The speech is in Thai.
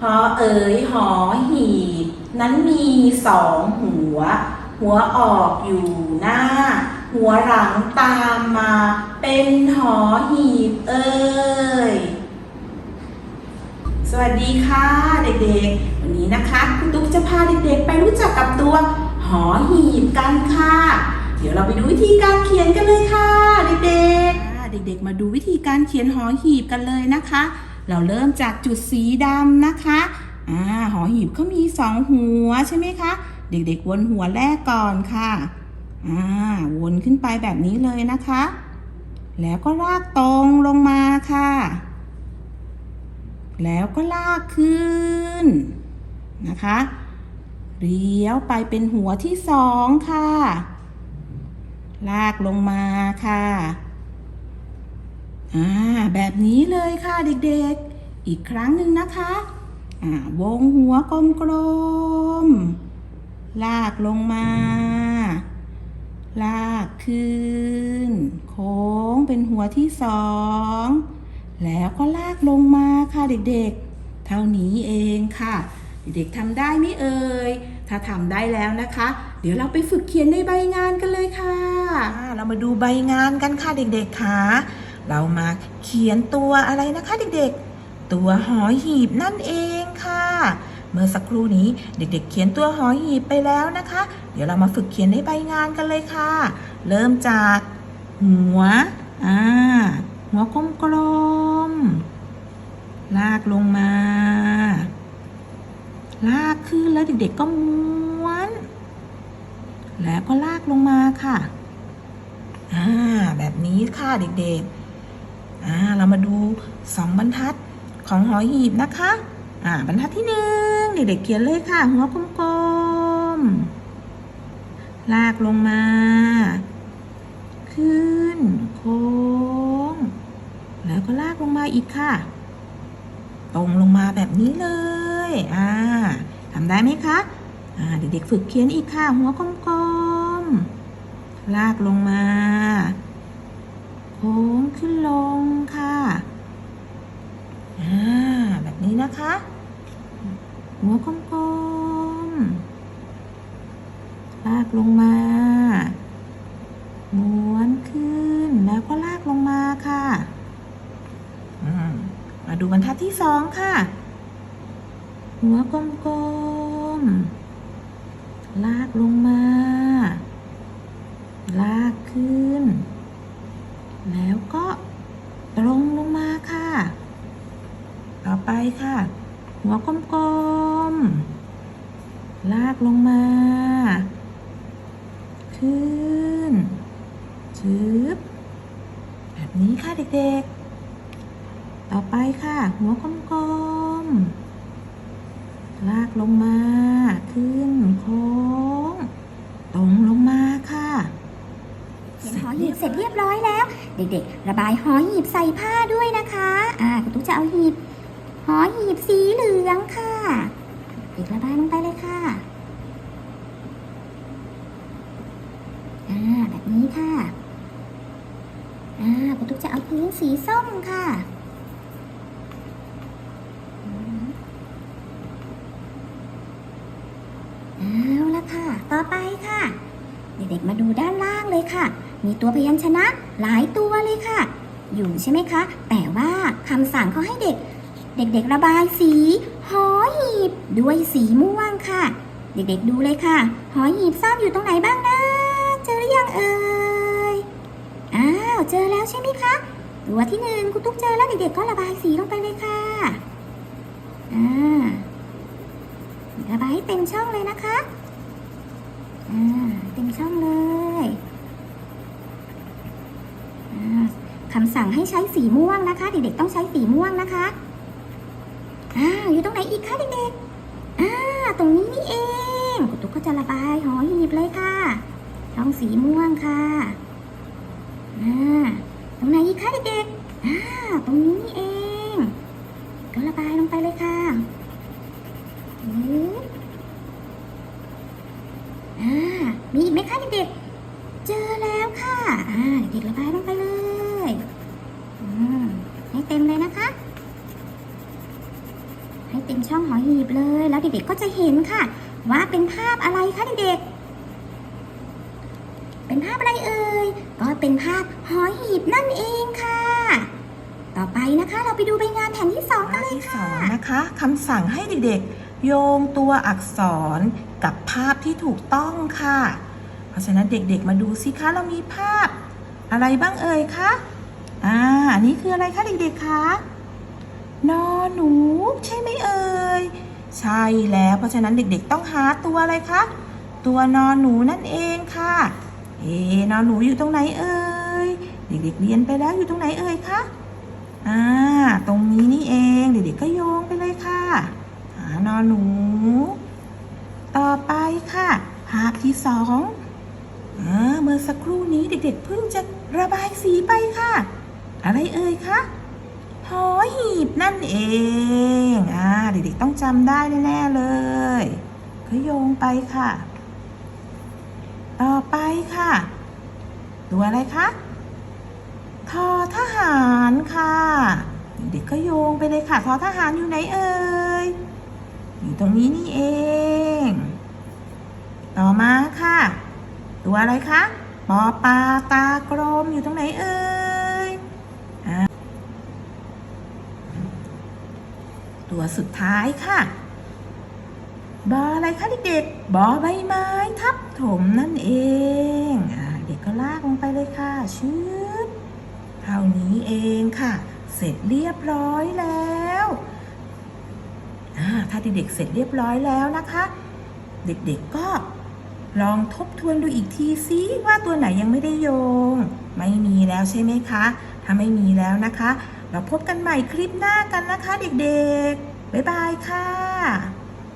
หอเอ๋ยหอหีบนั้นมีสองหัว หัวออกอยู่หน้า หัวหลังตามมา เป็นหอหีบเอ่ยสวัสดีค่ะเด็กๆ วันนี้นะคะคุณตุ๊กจะพาเด็กๆ ไปรู้จักกับตัว หอหีบกันค่ะ เดี๋ยวเราไปดูวิธีการเขียนกันเลยค่ะ เด็กๆ เด็กๆ มาดูวิธีการเขียนหอหีบกันเลยนะคะ เราเริ่มจากจุดสีดำนะคะอ่าหอหีบเขามีสองหัวใช่ไหมคะ เด็กๆวนหัวแรกก่อนค่ะอ่าวนขึ้นไปแบบนี้เลยนะคะ แล้วก็ลากตรงลงมาค่ะ แล้วก็ลากขึ้นนะคะเลี้ยวไปเป็นหัวที่สองค่ะ ลากลงมาค่ะ อ่าแบบนี้เลยค่ะเด็กๆ อีกครั้งหนึ่งนะคะอ่าวงหัวกลมๆ ลากลงมา ลากขึ้น โค้งเป็นหัวที่สอง แล้วก็ลากลงมาค่ะเด็กๆ เท่านี้เองค่ะ เด็กๆทำได้ไหมเอ่ย ถ้าทำได้แล้วนะคะ เดี๋ยวเราไปฝึกเขียนในใบงานกันเลยค่ะ เรามาดูใบงานกันค่ะเด็กๆค่ะ เรามาเขียนตัวอะไรนะคะเด็กๆ ตัวหอหีบนั่นเองค่ะ เมื่อสักครู่นี้เด็กๆ เขียนตัวหอหีบไปแล้วนะคะ เดี๋ยวเรามาฝึกเขียนในใบงานกันเลยค่ะ เริ่มจากหัวอ่าหัวกลมๆลากลงมา ลากขึ้นแล้วเด็กๆก็ม้วน แล้วก็ลากลงมาค่ะ อ่า แบบนี้ค่ะเด็กๆ อ่าเรามาดูสองบรรทัดของหอหีบนะคะ อ่าบรรทัดที่หนึ่งเด็กๆเขียนเลยค่ะ หัวกลมๆ ลากลงมา ขึ้น โค้ง แล้วก็ลากลงมาอีกค่ะ ตรงลงมาแบบนี้เลย อ่าทำได้ไหมคะ อ่าเด็กๆฝึกเขียนอีกค่ะ หัวกลมๆ ลากลงมา โค้ง ขึ้นลงค่ะอ่าแบบนี้นะคะ หัวกลมๆลากลงมา ม้วนขึ้นแล้วก็ลากลงมาค่ะอืมมาดูบรรทัดที่สองค่ะ หัวกลมๆลากลงมา ลากขึ้น แล้วก็ตรงลงมาค่ะ ต่อไป ค่ะ หัวกลมๆ ลากลงมา ขึ้นชืบแบบนี้ค่ะเด็กๆ ต่อไปค่ะ หัวกลมๆ ลากลงมา ขึ้นโค้ง ตรงลงมาค่ะเขียนหอหีบเสร็จเรียบร้อยแล้ว เด็กๆ ระบายหอหีบใส่ผ้าด้วยนะคะ อ่าคุณตุ๊กจะเอาหีบ หอหีบสีเหลืองค่ะเด็กระบายลงไปเลยค่ะอ่าแบบนี้ค่ะอ่าคุณตุ๊กจะเอาพื้นสีส้มค่ะเอาละค่ะ ต่อไปค่ะ เด็กๆมาดูด้านล่างเลยค่ะ มีตัวพยัญชนะหลายตัวเลยค่ะ อยู่ใช่ไหมคะ แต่ว่าคำสั่งเขาให้เด็ก เด็กๆระบายสีหอหีบด้วยสีม่วงค่ะ เด็กๆดูเลยค่ะ หอหีบซ่อนอยู่ตรงไหนบ้างนะ เจอหรือยังเอ่ยอ้าวเจอแล้วใช่ไหมคะตัวที่หนึ่งคุณตุ๊กเจอแล้วเด็กๆก็ระบายสีลงไปเลยค่ะอ่าระบายให้เต็มช่องเลยนะคะอ่าเต็มช่องเลยอ่าคำสั่งให้ใช้สีม่วงนะคะ เด็กๆต้องใช้สีม่วงนะคะ อ่าอยู่ตรงไหนอีกคะเด็กๆอ่าตรงนี้นี่เองคุณตุ๊กก็จะระบายหอหีบเลยค่ะช่องสีม่วงค่ะอ่าตรงไหนอีกคะเด็กๆอ่าตรงนี้นี่เอง ก็ระบายลงไปเลยค่ะปึ๊บอ่ามีอีกไหมคะเด็กๆเจอแล้วค่ะอ่าเด็กระบายลงไปเลยอืมให้เต็มเลยนะคะ ให้เต็มช่องหอหีบเลย แล้วเด็กๆก็จะเห็นค่ะ ว่าเป็นภาพอะไรคะเด็กๆ เป็นภาพอะไรเอ่ย ก็เป็นภาพหอหีบนั่นเองค่ะ ต่อไปนะคะเราไปดูใบงานแผ่นที่สองกันเลยค่ะ นะคะคำสั่งให้เด็กๆ โยงตัวอักษรกับภาพที่ถูกต้องค่ะ เพราะฉะนั้นเด็กๆ มาดูสิคะเรามีภาพ อะไรบ้างเอ่ยคะ อ่า อันนี้คืออะไรคะเด็กๆ คะ นอหนู ใช่ไหมเอ่ย ใช่แล้ว เพราะฉะนั้นเด็กๆต้องหาตัวอะไรคะ ตัวนอนหนูนั่นเองค่ะ เอ๊ะนอหนูอยู่ตรงไหนเอ่ย เด็กๆเรียนไปแล้วอยู่ตรงไหนเอ่ยคะอ่าตรงนี้นี่เองเด็กๆก็โยงไปเลยค่ะ หานอนหนู ต่อไปค่ะ ภาพที่สองเมื่อสักครู่นี้เด็กๆเพิ่งจะระบายสีไปค่ะ อะไรเอ่ยคะ หอหีบนั่นเอง อ่า เด็กๆต้องจำได้แน่ๆเลยก็โยงไปค่ะ ต่อไปค่ะ ตัวอะไรคะทอทหารค่ะ เด็กๆก็โยงไปเลยค่ะทอทหารอยู่ไหนเอ่ย อยู่ตรงนี้นี่เอง ต่อมาค่ะ ตัวอะไรคะปอปลาตากลมอยู่ตรงไหนเอ่ยอะ ตัวสุดท้ายค่ะ บออะไรคะเด็กๆ บอใบไม้ทับถมนั่นเองอเด็กก็ลากลงไปเลยค่ะชืบเท่านี้เองค่ะ เสร็จเรียบร้อยแล้วถ้าเด็กๆเสร็จเรียบร้อยแล้วนะคะ เด็กๆก็ลองทบทวนดูอีกทีซิว่าตัวไหนยังไม่ได้โยง ไม่มีแล้วใช่ไหมคะ ถ้าไม่มีแล้วนะคะ เราพบกันใหม่คลิปหน้ากันนะคะเด็กๆ บ๊ายบายค่ะ